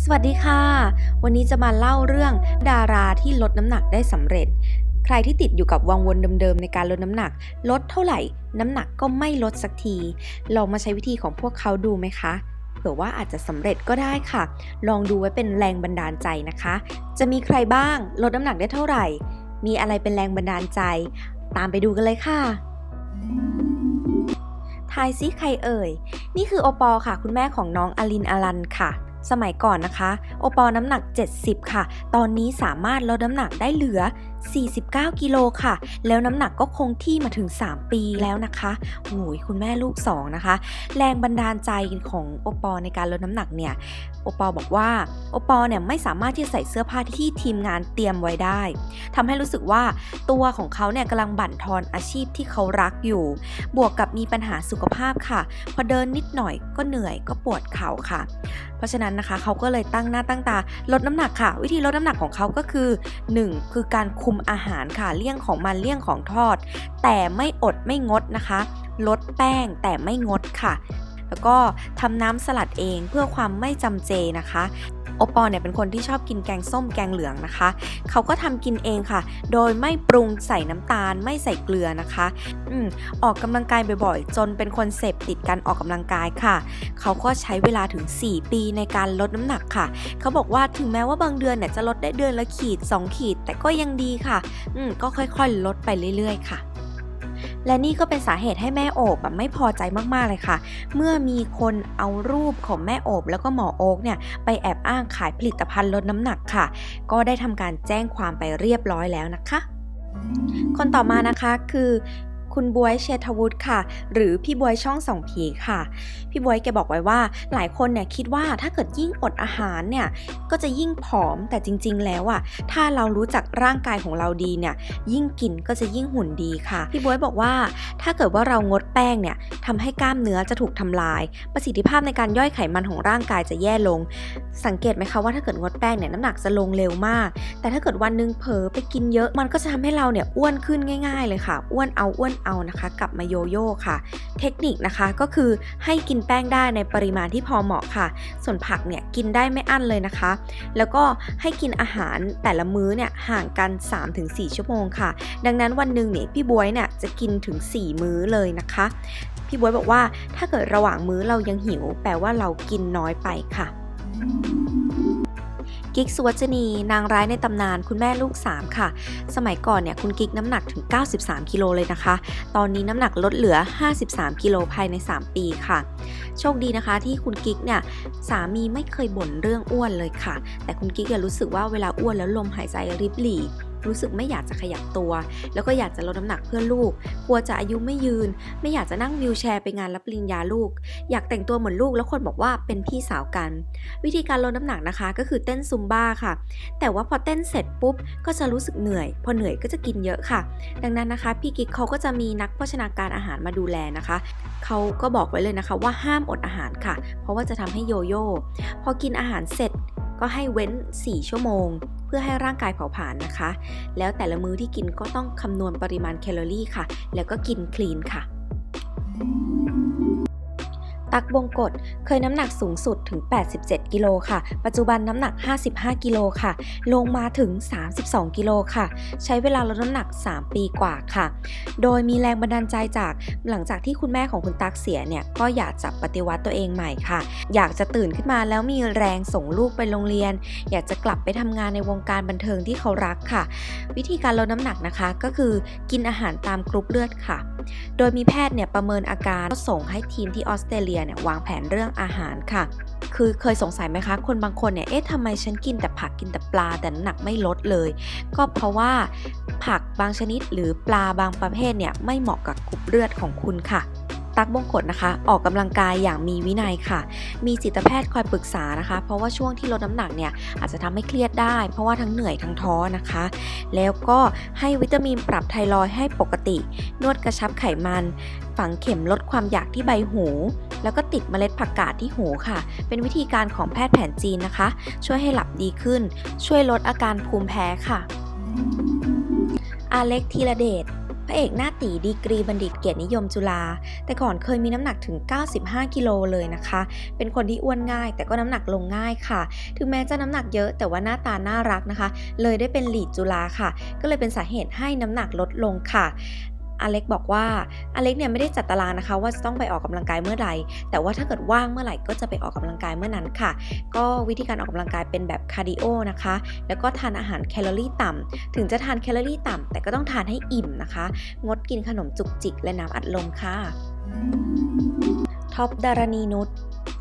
สวัสดีค่ะ วันนี้จะมาเล่าเรื่องดาราที่ลดน้ำหนักได้สำเร็จ ใครที่ติดอยู่กับวังวนเดิมๆในการลดน้ำหนัก ลดเท่าไหร่ น้ำหนักก็ไม่ลดสักที ลองมาใช้วิธีของพวกเขาดูไหมคะ เผื่อว่าอาจจะสำเร็จก็ได้ค่ะ ลองดูไว้เป็นแรงบันดาลใจนะคะ จะมีใครบ้างลดน้ำหนักได้เท่าไหร่ มีอะไรเป็นแรงบันดาลใจ ตามไปดูกันเลยค่ะทายซิใครเอ่ย นี่คือโอปอล์ค่ะ คุณแม่ของน้องอลินอลันค่ะ สมัยก่อนนะคะ โอปอลน้ำหนัก 70 ค่ะ ตอนนี้สามารถลดน้ำหนักได้เหลือ 49 กิโลค่ะ แล้วน้ำหนักก็คงที่มาถึง 3 ปีแล้วนะคะโอ้ยคุณแม่ลูก 2 นะคะ แรงบันดาลใจของโอปอลในการลดน้ำหนักเนี่ยโอปอลบอกว่าโอปอลเนี่ยไม่สามารถที่จะใส่เสื้อผ้าที่ทีมงานเตรียมไว้ได้ทำให้รู้สึกว่าตัวของเขาเนี่ยกำลังบั่นทอนอาชีพที่เขารักอยู่ บวกกับมีปัญหาสุขภาพค่ะ พอเดินนิดหน่อยก็เหนื่อยก็ปวดเข่าค่ะ เพราะฉะนั้นนะคะเขาก็เลยตั้งหน้าตั้งตาลดน้ำหนักค่ะ วิธีลดน้ำหนักของเขาก็คือ 1. คือการคุมอาหารค่ะ เลี่ยงของมันเลี่ยงของทอด แต่ไม่อดไม่งดนะคะ ลดแป้งแต่ไม่งดค่ะ แล้วก็ทำน้ำสลัดเองเพื่อความไม่จำเจนะคะ โอปอลเนี่ยเป็นคนที่ชอบกินแกงส้มแกงเหลืองนะคะ เขาก็ทำกินเองค่ะ โดยไม่ปรุงใส่น้ำตาล ไม่ใส่เกลือนะคะอืมออกกำลังกายบ่อยๆ จนเป็นคนเสพติดการออกกำลังกายค่ะ เขาก็ใช้เวลาถึง 4 ปีในการลดน้ำหนักค่ะ เขาบอกว่าถึงแม้ว่าบางเดือนเนี่ยจะลดได้เดือนละขีด 2 ขีด แต่ก็ยังดีค่ะอืมก็ค่อยๆ ลดไปเรื่อยๆ ค่ะ และนี่ก็เป็นสาเหตุให้แม่โอบแบบไม่พอใจมากๆเลยค่ะ เมื่อมีคนเอารูปของแม่โอบแล้วก็หมอโอ๊กเนี่ยไปแอบอ้างขายผลิตภัณฑ์ลดน้ำหนักค่ะ ก็ได้ทำการแจ้งความไปเรียบร้อยแล้วนะคะ คนต่อมานะคะคือ คุณบวยเชษฐวุฒิค่ะ หรือพี่บวยช่องสองผีค่ะ พี่บวยแกบอกไว้ว่า หลายคนเนี่ยคิดว่าถ้าเกิดยิ่งอดอาหารเนี่ยก็จะยิ่งผอมแต่จริง ๆ แล้วอะถ้าเรารู้จักร่างกายของเราดีเนี่ยยิ่งกินก็จะยิ่งหุ่นดีค่ะ พี่บวยบอกว่า ถ้าเกิดว่าเรางดแป้งเนี่ยทำให้กล้ามเนื้อจะถูกทำลาย ประสิทธิภาพในการย่อยไขมันของร่างกายจะแย่ลง สังเกตไหมคะว่าถ้าเกิดงดแป้งเนี่ยน้ำหนักจะลงเร็วมาก แต่ถ้าเกิดวันหนึงเผลอไปกินเยอะมันก็จะทำให้เราเนี่ยอ้วนขึ้นง่าย ๆ เลยค่ะ อ้วนเอาอ้วนเอานะคะกลับมาโยโย่ค่ะ เทคนิคนะคะก็คือให้กินแป้งได้ในปริมาณที่พอเหมาะค่ะ ส่วนผักเนี่ยกินได้ไม่อั้นเลยนะคะ แล้วก็ให้กินอาหารแต่ละมื้อเนี่ยห่างกัน 3-4 ชั่วโมงค่ะ ดังนั้นวันหนึ่งเนี่ยพี่บวยเนี่ยจะกินถึง 4 มื้อเลยนะคะ พี่บวยบอกว่าถ้าเกิดระหว่างมื้อเรายังหิว แปลว่าเรากินน้อยไปค่ะ กิ๊กสุวัจนี นางร้ายในตำนานคุณแม่ลูก 3 ค่ะ สมัยก่อนเนี่ยคุณกิ๊กน้ำหนักถึง 93 กิโลเลยนะคะ ตอนนี้น้ำหนักลดเหลือ 53 กิโลภายใน 3 ปีค่ะ โชคดีนะคะที่คุณกิ๊กเนี่ยสามีไม่เคยบ่นเรื่องอ้วนเลยค่ะ แต่คุณกิ๊กอะรู้สึกว่าเวลาอ้วนแล้วลมหายใจริบหรี่ รู้สึกไม่อยากจะขยับตัว แล้วก็อยากจะลดน้ำหนักเพื่อลูก กลัวจะอายุไม่ยืน ไม่อยากจะนั่งวิวแชร์ไปงานรับปริญญาลูก อยากแต่งตัวเหมือนลูกแล้วคนบอกว่าเป็นพี่สาวกัน วิธีการลดน้ำหนักนะคะ ก็คือเต้นซุมบ้าค่ะ แต่ว่าพอเต้นเสร็จปุ๊บก็จะรู้สึกเหนื่อย พอเหนื่อยก็จะกินเยอะค่ะ ดังนั้นนะคะ พี่กิ๊กเขาก็จะมีนักโภชนาการอาหารมาดูแลนะคะเขาก็บอกไว้เลยนะคะว่าห้ามอดอาหารค่ะ เพราะว่าจะทำให้โยโย่พอกินอาหารเสร็จก็ให้เว้น 4 ชั่วโมง พื่อให้ร่างกายเผาผลาญนะคะ แล้วแต่ละมื้อที่กินก็ต้องคำนวณปริมาณแคลอรี่ค่ะ แล้วก็กินคลีนค่ะ ตักบงกฎเคยน้ำหนักสูงสุดถึง 87 กิโลค่ะ ปัจจุบันน้ำหนัก 55 กิโลค่ะ ลงมาถึง 32 กิโลค่ะ ใช้เวลาลดน้ำหนัก 3 ปีกว่าค่ะ โดยมีแรงบันดาลใจจากหลังจากที่คุณแม่ของคุณตักเสียเนี่ยก็อยากจะปฏิวัติตัวเองใหม่ค่ะ อยากจะตื่นขึ้นมาแล้วมีแรงส่งลูกไปโรงเรียน อยากจะกลับไปทำงานในวงการบันเทิงที่เขารักค่ะ วิธีการลดน้ำหนักนะคะก็คือกินอาหารตามกรุ๊ปเลือดค่ะ โดยมีแพทย์เนี่ยประเมินอาการก็ส่งให้ทีมที่ออสเตรเลียเนี่ยวางแผนเรื่องอาหารค่ะ คือเคยสงสัยไหมคะ คนบางคนเนี่ย เอ๊ะทำไมฉันกินแต่ผักกินแต่ปลาแต่น้ำหนักไม่ลดเลย ก็เพราะว่าผักบางชนิดหรือปลาบางประเภทเนี่ยไม่เหมาะกับกลุ่มเลือดของคุณค่ะ ตักบงกฎนะคะ ออกกำลังกายอย่างมีวินัยค่ะ มีจิตแพทย์คอยปรึกษานะคะ เพราะว่าช่วงที่ลดน้ำหนักเนี่ยอาจจะทำให้เครียดได้ เพราะว่าทั้งเหนื่อยทั้งท้อนะคะ แล้วก็ให้วิตามินปรับไทรอยให้ปกติ นวดกระชับไขมัน ฝังเข็มลดความอยากที่ใบหู แล้วก็ติดเมล็ดผักกาดที่หูค่ะ เป็นวิธีการของแพทย์แผนจีนนะคะ ช่วยให้หลับดีขึ้น ช่วยลดอาการภูมิแพ้ค่ะอาเล็กธีระเดช พระเอกหน้าตีดีกรีบัณฑิตเกียรตินิยมจุฬาแต่ก่อนเคยมีน้ำหนักถึง 95 กิโลเลยนะคะ เป็นคนที่อ้วนง่าย แต่ก็น้ำหนักลงง่ายค่ะ ถึงแม้จะน้ำหนักเยอะแต่ว่าหน้าตาน่ารักนะคะ เลยได้เป็นหลีดจุฬาค่ะ ก็เลยเป็นสาเหตุให้น้ำหนักลดลงค่ะ อเล็กบอกว่าอเล็กเนี่ยไม่ได้จัดตารางนะคะ ว่าจะต้องไปออกกำลังกายเมื่อไหร่ แต่ว่าถ้าเกิดว่างเมื่อไหร่ก็จะไปออกกำลังกายเมื่อนั้นค่ะ ก็วิธีการออกกำลังกายเป็นแบบคาร์ดิโอนะคะ แล้วก็ทานอาหารแคลอรี่ต่ำถึงจะทานแคลอรี่ต่ำแต่ก็ต้องทานให้อิ่มนะคะ งดกินขนมจุกจิกและน้ำอัดลมค่ะท็อปดารณีนุช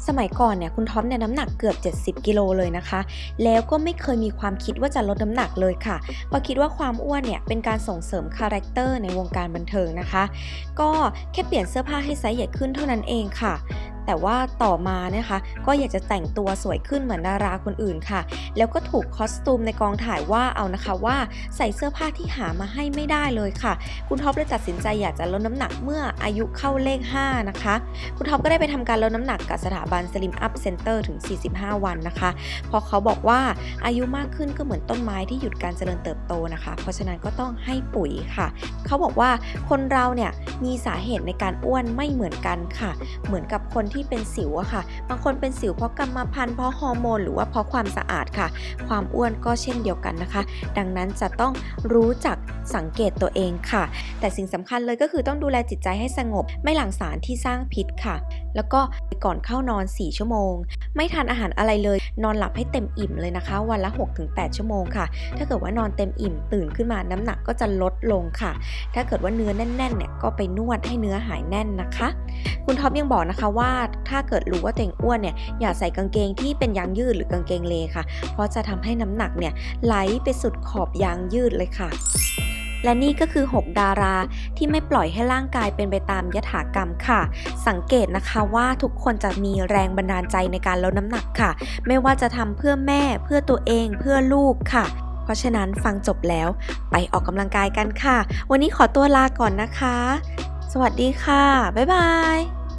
สมัยก่อนเนี่ยคุณท็อปเนี่ยน้ำหนักเกือบ 70 กิโลเลยนะคะ แล้วก็ไม่เคยมีความคิดว่าจะลดน้ำหนักเลยค่ะเพราะคิดว่าความอ้วนเนี่ยเป็นการส่งเสริมคาแรคเตอร์ในวงการบันเทิงนะคะ ก็แค่เปลี่ยนเสื้อผ้าให้ไซส์ใหญ่ขึ้นเท่านั้นเองค่ะแต่ว่าต่อมานะคะ ก็อยากจะแต่งตัวสวยขึ้นเหมือนดาราคนอื่นค่ะ แล้วก็ถูกคอสตูมในกองถ่ายว่าเอานะคะว่าใส่เสื้อผ้าที่หามาให้ไม่ได้เลยค่ะ คุณท็อปเลยตัดสินใจอยากจะลดน้ำหนักเมื่ออายุเข้าเลข 5 นะคะ คุณท็อปก็ได้ไปทำการลดน้ำหนักกับสถาบัน Slim Up Center ถึง 45 วันนะคะเพราะเขาบอกว่าอายุมากขึ้นก็เหมือนต้นไม้ที่หยุดการเจริญเติบโตนะคะ เพราะฉะนั้นก็ต้องให้ปุ๋ยค่ะ เขาบอกว่าคนเราเนี่ย มีสาเหตุในการอ้วนไม่เหมือนกันค่ะ เหมือนกับคนที่เป็นสิวอะค่ะ บางคนเป็นสิวเพราะกรรมพันธุ์เพราะฮอร์โมนหรือว่าเพราะความสะอาดค่ะ ความอ้วนก็เช่นเดียวกันนะคะ ดังนั้นจะต้องรู้จัก สังเกตตัวเองค่ะ แต่สิ่งสำคัญเลยก็คือต้องดูแลจิตใจให้สงบ ไม่หลั่งสารที่สร้างพิษค่ะ แล้วก็ก่อนเข้านอน 4 ชั่วโมง ไม่ทานอาหารอะไรเลย นอนหลับให้เต็มอิ่มเลยนะคะ วันละ 6-8 ชั่วโมงค่ะ ถ้าเกิดว่านอนเต็มอิ่มตื่นขึ้นมาน้ำหนักก็จะลดลงค่ะ ถ้าเกิดว่าเนื้อแน่นๆเนี่ยก็ไปนวดให้เนื้อหายแน่นนะคะ คุณท็อปยังบอกนะคะว่าถ้าเกิดรู้ว่าตัวเองอ้วนเนี่ยอย่าใส่กางเกงที่เป็นยางยืดหรือกางเกงเลค่ะ เพราะจะทำให้น้ำหนักเนี่ยไหลไปสุดขอบยางยืดเลยค่ะ และนี่ก็คือ 6 ดาราที่ไม่ปล่อยให้ร่างกายเป็นไปตามยถากรรมค่ะ สังเกตนะคะว่าทุกคนจะมีแรงบันดาลใจในการลดน้ำหนักค่ะ ไม่ว่าจะทำเพื่อแม่เพื่อตัวเองเพื่อลูกค่ะ เพราะฉะนั้นฟังจบแล้วไปออกกำลังกายกันค่ะ วันนี้ขอตัวลาก่อนนะคะ สวัสดีค่ะ บ๊ายบาย